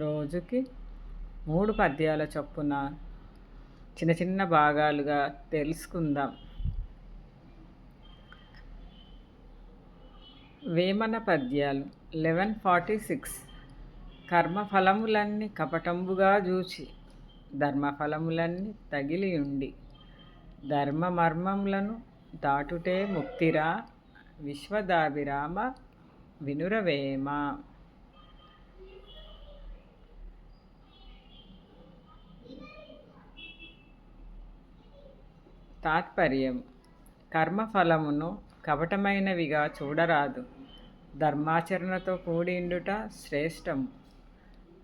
రోజుకి మూడు పద్యాల చొప్పున చిన్న చిన్న భాగాలుగా తెలుసుకుందాం. వేమన పద్యాలు లెవెన్ ఫార్టీ సిక్స్. కర్మఫలములన్నీ కపటంబుగా చూచి ధర్మఫలములన్నీ తగిలి ఉండి ధర్మ మర్మములను దాటుటే ముక్తిరా విశ్వదాభిరామ వినురవేమ. తాత్పర్యం. కర్మఫలమును కపటమైనవిగా చూడరాదు. ధర్మాచరణతో కూడిండుట శ్రేష్టము.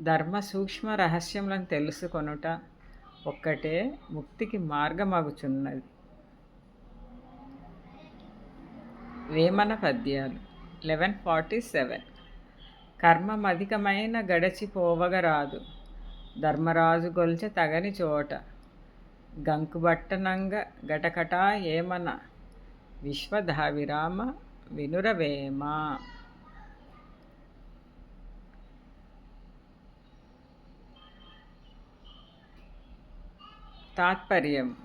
ధర్మ సూక్ష్మ రహస్యములను తెలుసుకొనుట ఒక్కటే ముక్తికి మార్గమగుచున్నది. వేమన పద్యాలు. Eleven forty seven. కర్మమధికమైన గడచిపోవగరాదు. ధర్మరాజు గొల్చె తగని చోట గంకుబట్టనంగ గటకటా ఏమన విశ్వధావిరామ వినురవేమ. తాత్పర్యం.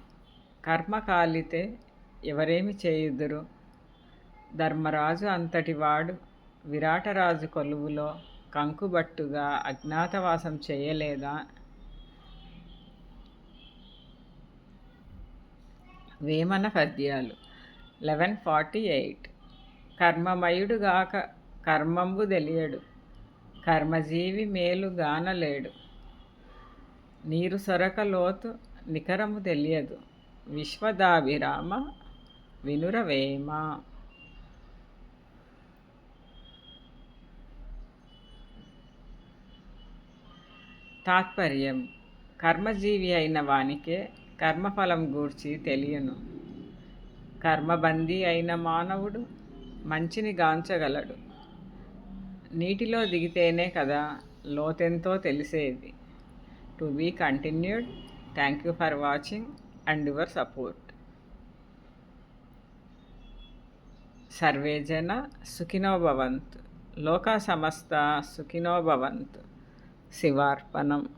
కర్మకాలితే ఎవరేమి చేయుదురు? ధర్మరాజు అంతటివాడు విరాటరాజు కొలువులో కంకుబట్టుగా అజ్ఞాతవాసం చేయలేదా? వేమన పద్యాలు లెవెన్ ఫార్టీ ఎయిట్. కర్మమయుడుగాక కర్మంబు తెలియడు. కర్మజీవి మేలు గానలేడు. నీరు సొరక లోతు నికరము తెలియదు. విశ్వదాభిరామ వినురవేమ తాత్పర్యం. కర్మజీవి అయిన వానికే కర్మఫలం గూర్చి తెలియను. కర్మబందీ అయిన మానవుడు మంచిని గాంచగలడు. నీటిలో దిగితేనే కదా లోతెంతో తెలిసేది. To be continued thank you for watching and your support. Survey జన సుఖినో భవంతు లోక సమస్త సుఖినో భవంతు శివార్పణం.